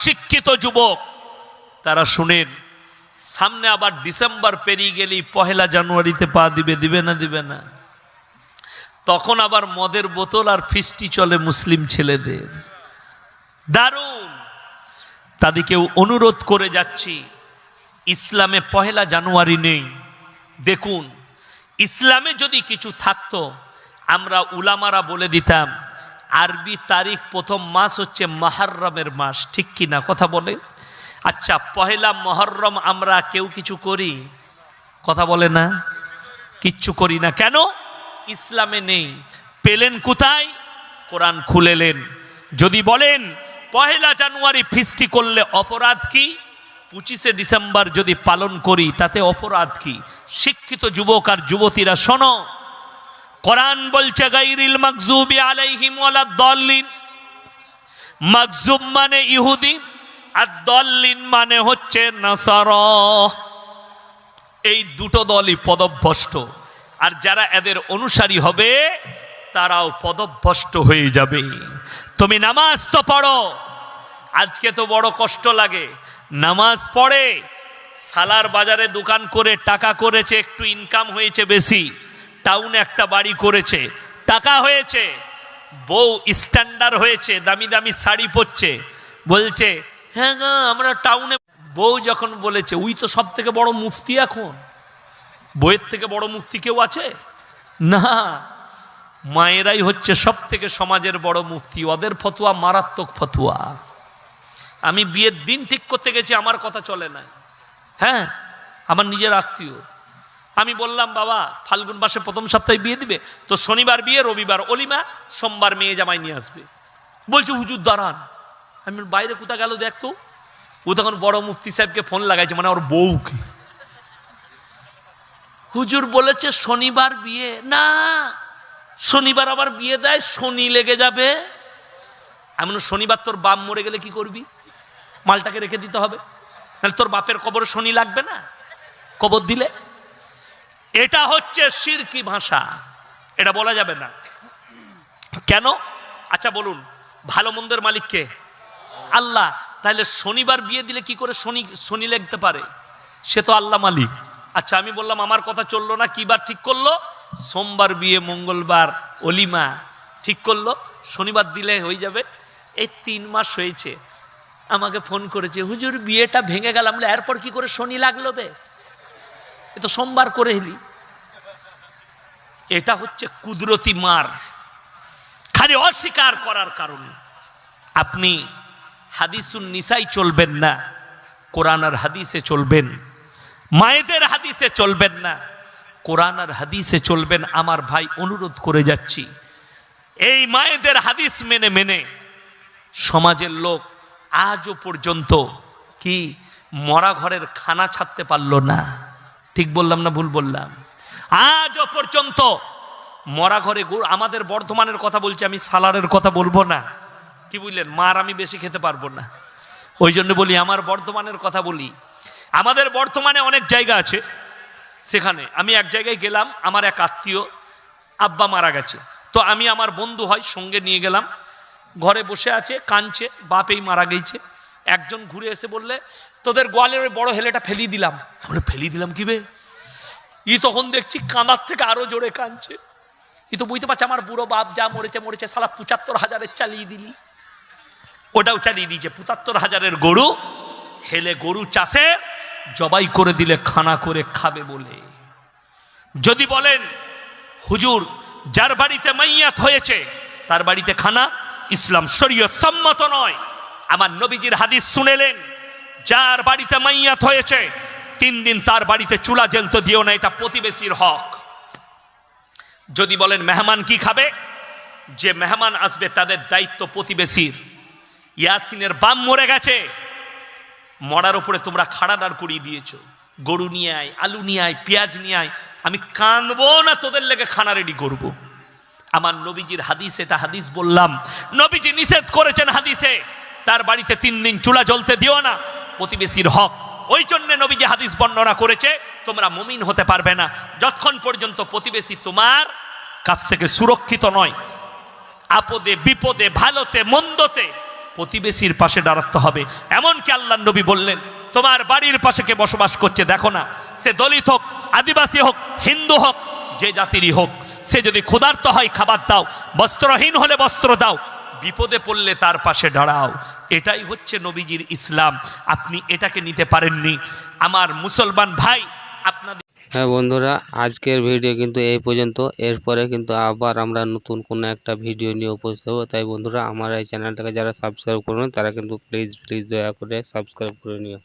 শিক্ষিত যুবক, তারা শুনেন, সামনে আবার ডিসেম্বর পেরিয়ে গেলেই পহেলা জানুয়ারিতে পা দিবে দিবে না দিবে না। তখন আবার মদের বোতল আর ফিস্টি চলে মুসলিম ছেলেদের। দারুণ! তাদেরকে অনুরোধ করে যাচ্ছি, ইসলামে পহেলা জানুয়ারি নেই। দেখুন, ইসলামে যদি কিছু থাকতো, আমরা উলামারা বলে দিতাম আরবি তারিখ প্রথম মাস হচ্ছে মাহাররমের মাস, ঠিক কি না? কথা বলে আচ্ছা পহেলা মহরম আমরা কেউ কিছু করি? কথা বলে না? কিচ্ছু করি না। কেন? ইসলামে নেই। পেলেন কোথায়? কোরআন খুলেলেন যদি বলেন, পহেলা জানুয়ারি ফিস্টি করলে অপরাধ কি? পঁচিশে ডিসেম্বর যদি পালন করি, তাতে অপরাধ কি? শিক্ষিত যুবক আর যুবতীরা শোনো কোরআন বলছে, গাইরিল মাকজুবি আলাইহিম দল্লিন। মাকজুব মানে ইহুদি, আর দল্লিন মানে হচ্ছে নাসার। এই দুটো দলই পদভ্রষ্ট, আর যারা এদের অনুসারী হবে, তারাও পদভ্রষ্ট হয়ে যাবে। তুমি নামাজ তো পড়ো, আজকে তো বড় কষ্ট লাগে। নামাজ পড়ে, সালার বাজারে দোকান করে টাকা করেছে, একটু ইনকাম হয়েছে বেশি। টাউনে একটা বাড়ি করেছে, টাকা হয়েছে, বউ স্ট্যান্ডার্ড হয়েছে, দামি দামি শাড়ি পরছে, বলছে হ্যাঁ গা, আমরা টাউনে বউ যখন বলেছে, উই তো সব থেকে বড় মুফতি এখন বইয়ের থেকে বড় মুফতি কেউ আছে? না, মায়েরাই হচ্ছে সব থেকে সমাজের বড় মুফতি, ওদের ফতুয়া মারাত্মক ফতুয়া। আমি বিয়ের দিন ঠিক করতে গেছি, আমার কথা চলে না। হ্যাঁ আমার নিজের আত্মীয়। আমি বললাম, বাবা, ফাল্গুন মাসে প্রথম সপ্তাহে বিয়ে দিবে, তো শনিবার বিয়ে, রবিবার অলিমা, সোমবার মেয়ে জামাই নিয়ে আসবে। বলছে, হুজুর, দাঁড়ান। আমি বাইরে কোথা গেল দেখতো ও তখন বড় মুফতি সাহেবকে ফোন লাগাইছে মানে ওর বউকে। হুজুর বলেছে, শনিবার বিয়ে। না, শনিবার আবার বিয়ে দেয়, শনি লেগে যাবে। এমন শনিবার তোর বাপ মরে গেলে কি করবি? মালটাকে রেখে দিতে হবে। তাহলে তোর বাপের কবর শনি লাগবে না, কবর দিলে? এটা হচ্ছে সিরকি ভাষা। এটা বলা যাবে না। কেন? আচ্ছা বলুন, ভালো মন্দের মালিককে আল্লাহ। তাহলে শনিবার বিয়ে দিলে কি করে শনি শনি লাগতে পারে? সে তো আল্লাহ মালিক। আচ্ছা আমি বললাম, আমার কথা চলল না, কি বার ঠিক করল? সোমবার বিয়ে, মঙ্গলবার, অলিমা। ঠিক করল, শনিবার দিলে হয়ে যাবে। এই তিন মাস হয়েছে। আমাকে ফোন করেছে, হুজুর, বিয়েটা ভেঙে গেলাম এরপর কি করে শনি লাগল বে? এ তো সোমবার করে এলি। এটা হচ্ছে কুদরতি মার। খালি অস্বীকার করার কারণে। আপনি হাদিসুন নিসাই চলবেন না, কোরআন আর হাদিসে চলবেন, মায়েদের হাদিসে চলবেন না, কোরআন আর হাদিসে চলবেন। আমার ভাই অনুরোধ করে যাচ্ছি, এই মায়েদের হাদিস মেনে মেনে সমাজের লোক আজও পর্যন্ত কি মরা ঘরের খানা ছাড়তে পারল না। ঠিক বললাম না ভুল বললাম? আজও পর্যন্ত মরা ঘরে আমাদের বর্ধমানের কথা বলছি, আমি সালারের কথা বলব না। কি বুঝলেন? মার আমি বেশি খেতে পারব না। ওই জন্য বলি, আমার বর্ধমানের কথা বলি। আমাদের বর্তমানে অনেক জায়গা আছে সেখানে। আমি এক জায়গায় গেলাম, আমার এক আত্মীয়, আব্বা মারা গেছে। তো আমি আমার বন্ধু হয় সঙ্গে নিয়ে গেলাম। ঘরে বসে আছে, কাঁদছে, বাপেই মারা গেছে। একজন ঘুরে এসে বললে, তোদের গোয়ালের ওই বড় হেলেটা ফেলিয়ে দিলাম। আমরা ফেলিয়ে দিলাম কি বে? ই তখন দেখছি কাঁদার থেকে আরও জোরে কাঁদছে। ই তো বুঝতে পারছে আমার বুড়ো বাপ যা মরেছে মরেছে, সালা পঁচাত্তর হাজারের চালিয়ে দিলি। ওটাও চালিয়ে দিয়েছে। পঁচাত্তর হাজারের গরু, হেলে গরু চাষে জবাই করে দিলে, খানা করে খাবে বলে। যদি বলেন, হুজুর, যার বাড়িতে মাইয়াত হয়েছে, তার বাড়িতে খানা ইসলাম শরীয়ত সম্মত নয়। আমার নবীজির হাদিস শুনেলেন, যার বাড়িতে মাইয়াত হয়েছে, তিন দিন তার বাড়িতে চুলা জ্বলতে দিও না, এটা প্রতিবেশীর হক। যদি বলেন মেহমান কি খাবে? যে মেহমান আসবে তাদের দায়িত্ব প্রতিবেশীর। ইয়াসিনের বাম মরে গেছে, মরার উপরে তোমরা খাড়া করিয়ে দিয়েছ। গরু নিয়ে আয়, আলু নিয়ে আয়, পেঁয়াজ নিয়ে আয়, আমি কানবো না, তোদের লেগে খানা রেডি করব। আমার নবীজির হাদিস, এটা হাদিস বললাম। নবীজি নিষেধ করেছেন হাদিসে তার বাড়িতে তিন দিন চুলা জ্বলতে দিও না, প্রতিবেশীর হক। ওই জন্য নবীজি হাদিস বর্ণনা করেছে, তোমরা মুমিন হতে পারবে না। যতক্ষণ পর্যন্ত প্রতিবেশী তোমার কাছ থেকে সুরক্ষিত নয়, আপদে, বিপদে, ভালোতে, মন্দতে প্রতিবেশীর পাশে দাঁড়াতে হবে। এমনকি আল্লাহ নবী বললেন, তোমার বাড়ির পাশে কে বসবাস করছে দেখো না, সে দলিত হোক, আদিবাসী হোক, হিন্দু হোক, যে জাতিরই হোক, সে যদি ক্ষুধার্ত হয়, খাবার দাও, বস্ত্রহীন হলে বস্ত্র দাও বিপদে পড়লে তার পাশে দাঁড়াও। এটাই হচ্ছে নবীজির ইসলাম। আপনি এটাকে নিতে পারেননি। আমার মুসলমান ভাই, আপনাদের হ্যাঁ বন্ধুরা, আজকের ভিডিও কিন্তু এই পর্যন্ত। এরপরে কিন্তু আবার আমরা নতুন কোনো একটা ভিডিও নিয়ে উপস্থিত হব। তাই বন্ধুরা, আমার এই চ্যানেলটাকে যারা সাবস্ক্রাইব করুন, তারা কিন্তু প্লিজ প্লিজ দয়া করে সাবস্ক্রাইব করে নিও।